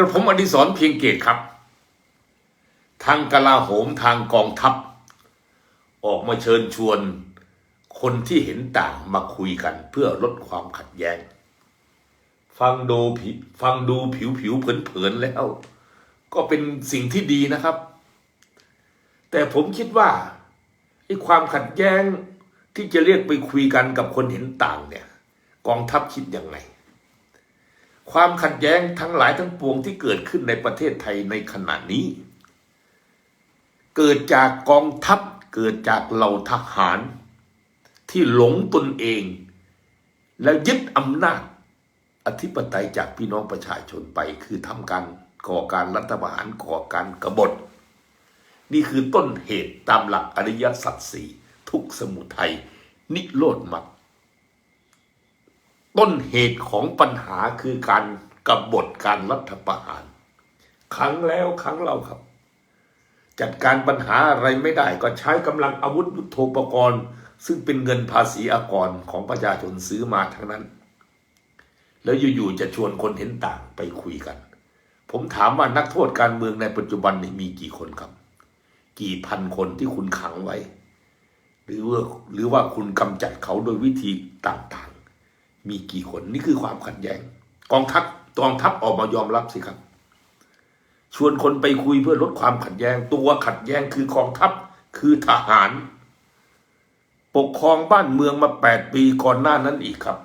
กระผมอดิศรเพียงเกตครับ ทางกลาโหมทางกองทัพ ออกมาเชิญชวน คนที่เห็นต่างมาคุยกันเพื่อลดความขัดแย้ง ฟังดูผิฟังดูผิวผิวเผินๆแล้ว ก็เป็นสิ่งที่ดีนะครับ แต่ผมคิดว่าไอ้ความขัดแย้งที่จะเรียกไปคุยกันกับคนเห็นต่างเนี่ย กองทัพคิดยังไง ความขัดแย้งทั้งหลายทั้งปวงที่เกิดขึ้นในประเทศไทยในขณะนี้ เกิดจากกองทัพเกิดจากเหล่าทหาร ที่หลงตนเอง แล้วยึดอำนาจอธิปไตยจากพี่น้องประชาชนไปคือทำการก่อการรัฐประหารก่อการกบฏ นี่คือต้นเหตุตามหลักอริยสัจสี่ทุกสมุทัยนิโรธมรรค ต้นเหตุของปัญหาคือการกบฏการรัฐประหารครั้งแล้วครั้งเล่าครับ จัดการปัญหาอะไรไม่ได้ก็ใช้กำลังอาวุธยุโทโธปกรณ์ ซึ่งเป็นเงินภาษีอากรของประชาชนซื้อมาทั้งนั้น แล้วอยู่ๆจะชวนคนเห็นต่างไปคุยกัน ผมถามว่านักโทษการเมืองในปัจจุบันนี้มีกี่คนครับ กี่พันคนที่คุณขังไว้ หรือว่าหรือว่าคุณกำจัดเขาโดยวิธีต่างๆ มีกี่คนนี่คือความขัดแย้งกองทัพกองทัพออกมายอมรับสิครับ ชวนคนไปคุยเพื่อลดความขัดแย้ง ตัวขัดแย้งคือกองทัพคือทหาร ปกครองบ้านเมืองมาแปดปีก่อนหน้านั้นอีกครับ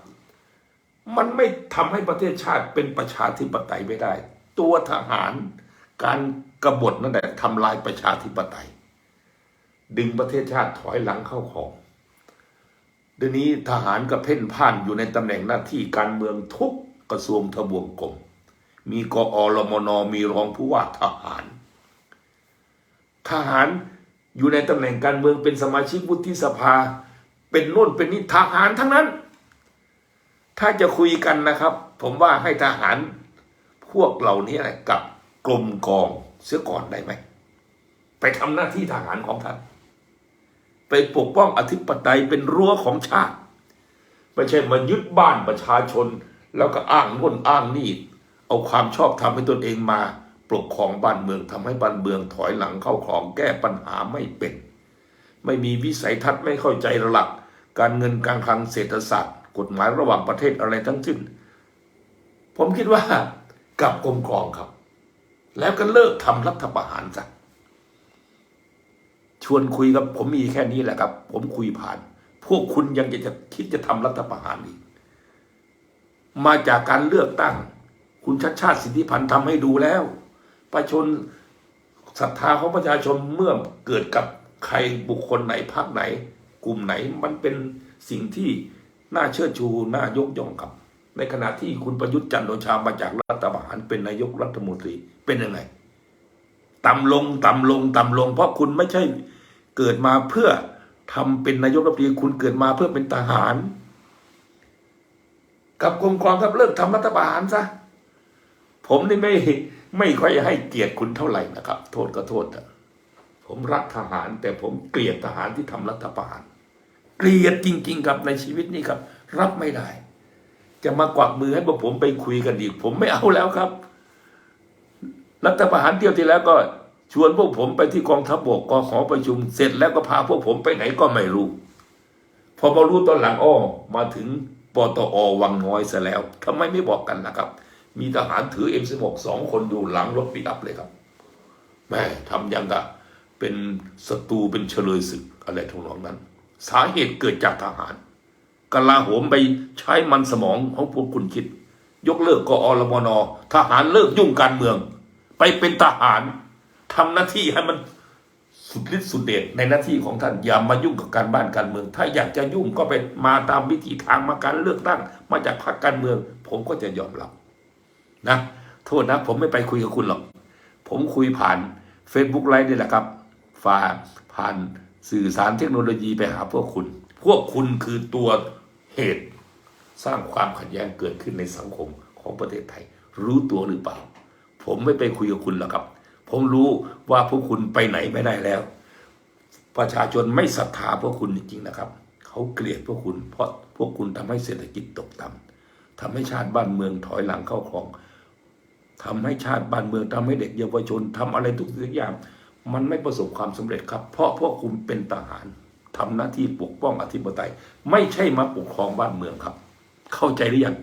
มันไม่ทำให้ประเทศชาติเป็นประชาธิปไตยไม่ได้ ตัวทหารการกบฏนั่นแหละทำลายประชาธิปไตย ดึงประเทศชาติถอยหลังเข้าของ เดี๋ยวนี้ทหารก็เพ่นพ่านอยู่ในตำแหน่งหน้าที่การเมืองทุกกระทรวงทบวงกรมมีกอรมนมีรองผู้ว่าทหาร ทหารอยู่ในตำแหน่งการเมืองเป็นสมาชิกวุฒิสภา เป็นโน่นเป็นนี่ทหารทั้งนั้น ถ้าจะคุยกันนะครับ ผมว่าให้ทหารพวกเหล่านี้กับกรมกองเสียก่อนได้ไหม ไปทำหน้าที่ทหารของท่าน ไปปกป้องอธิปไตยเป็นรั้วของชาติ ไม่ใช่มายึดบ้านประชาชน แล้วก็อ้างน่นอ้างนี่ เอาความชอบธรรมให้ตนเองมา ปกครองบ้านเมืองทำให้บ้านเมืองถอยหลังเข้าคลองแก้ปัญหาไม่เป็น ไม่มีวิสัยทัศน์ไม่เข้าใจหลัก การเงินการคลังเศรษฐศาสตร์ กฎหมายระหว่างประเทศอะไรทั้งสิ้น ผมคิดว่ากลับกรมกรองครับ แล้วก็เลิกทำรัฐประหารซะ ชวนคุยกับ ผมมีแค่นี้แหละครับ ผมคุยผ่าน พวกคุณยังจะคิดจะทำรัฐประหารอีก มาจากการเลือกตั้ง คุณชัดชาติสิทธิพันธ์ทำให้ดูแล้ว ประชาชนศรัทธาของประชาชนเมื่อเกิดกับใครบุคคลไหนพรรคไหน กลุ่มไหนมันเป็นสิ่งที่น่าเชิดชูน่ายกย่องครับ ในขณะที่คุณประยุทธ์จันทร์โอชามาจากรัฐประหารเป็นนายกรัฐมนตรีเป็นยังไงต่ำลงต่ำลงต่ำลง เพราะคุณไม่ใช่ เกิดมาเพื่อทำเป็นนายกรัฐมนตรีคุณเกิดมาเพื่อเป็นทหาร กับกรมกองครับเลิกทำรัฐประหารซะผมนี่ไม่ไม่ค่อยให้เกียรติคุณเท่าไหร่นะครับ โทษก็โทษอะผมรักทหาร แต่ผมเกลียดทหารที่ทำรัฐประหาร เกลียดจริง ๆ ครับในชีวิตนี้ครับ รับไม่ได้ จะมากวักมือให้พวกผมไปคุยกันอีกผมไม่เอาแล้วครับ รัฐประหารเที่ยวที่แล้วก็ ชวนพวกผมไปที่กองทัพบกกหอประชุม เสร็จแล้วก็พาพวกผมไปไหนก็ไม่รู้ พอมารู้ตอนหลังอ้อมาถึงปตอวังน้อยซะแล้วทำไมไม่บอกกันนะครับ มีทหารถือ M16 สองคนอยู่หลังรถปิกอัพเลยครับแม่ทำยังกะเป็นศัตรูเป็นเฉลยศึกอะไรทำนองนั้น สาเหตุเกิดจากทหารกลาโหมไปใช้มันสมองของพวกคุณคิด ยกเลิกกอรมนทหารเลิกยุ่งการเมือง ไปเป็นทหาร ทำหน้าที่ให้มันสุดฤทธิ์สุดเดชในหน้าที่ของท่านอย่ามายุ่งกับการบ้านการเมือง ถ้าอยากจะยุ่งก็ไปมาตามวิธีทางมาการเลือกตั้ง มาจากพรรคการเมือง ผมก็จะยอมรับนะโทษนะ ผมไม่ไปคุยกับคุณหรอก ผมคุยผ่าน Facebook ไลฟ์นี่แหละครับฝ่าผ่านสื่อสารเทคโนโลยีไปหาพวกคุณ พวกคุณคือตัวเหตุสร้างความขัดแย้งเกิดขึ้นในสังคมของประเทศไทย รู้ตัวหรือเปล่า ผมไม่ไปคุยกับคุณหรอกครับ ผมรู้ว่าพวกคุณไปไหนไม่ได้แล้ว ประชาชนไม่ศรัทธาพวกคุณจริงๆนะครับ เขาเกลียดพวกคุณ เพราะพวกคุณทำให้เศรษฐกิจตกต่ำทำให้ชาติบ้านเมืองถอยหลังเข้าคลองทำให้ชาติบ้านเมืองทำให้เด็กเยาวชนทำอะไรทุกสิ่งทุกอย่าง มันไม่ประสบความสำเร็จครับ เพราะพวกคุณเป็นทหารทำหน้าที่ปกป้องอธิปไตย ไม่ใช่มาปกครองบ้านเมืองครับ เข้าใจหรือยัง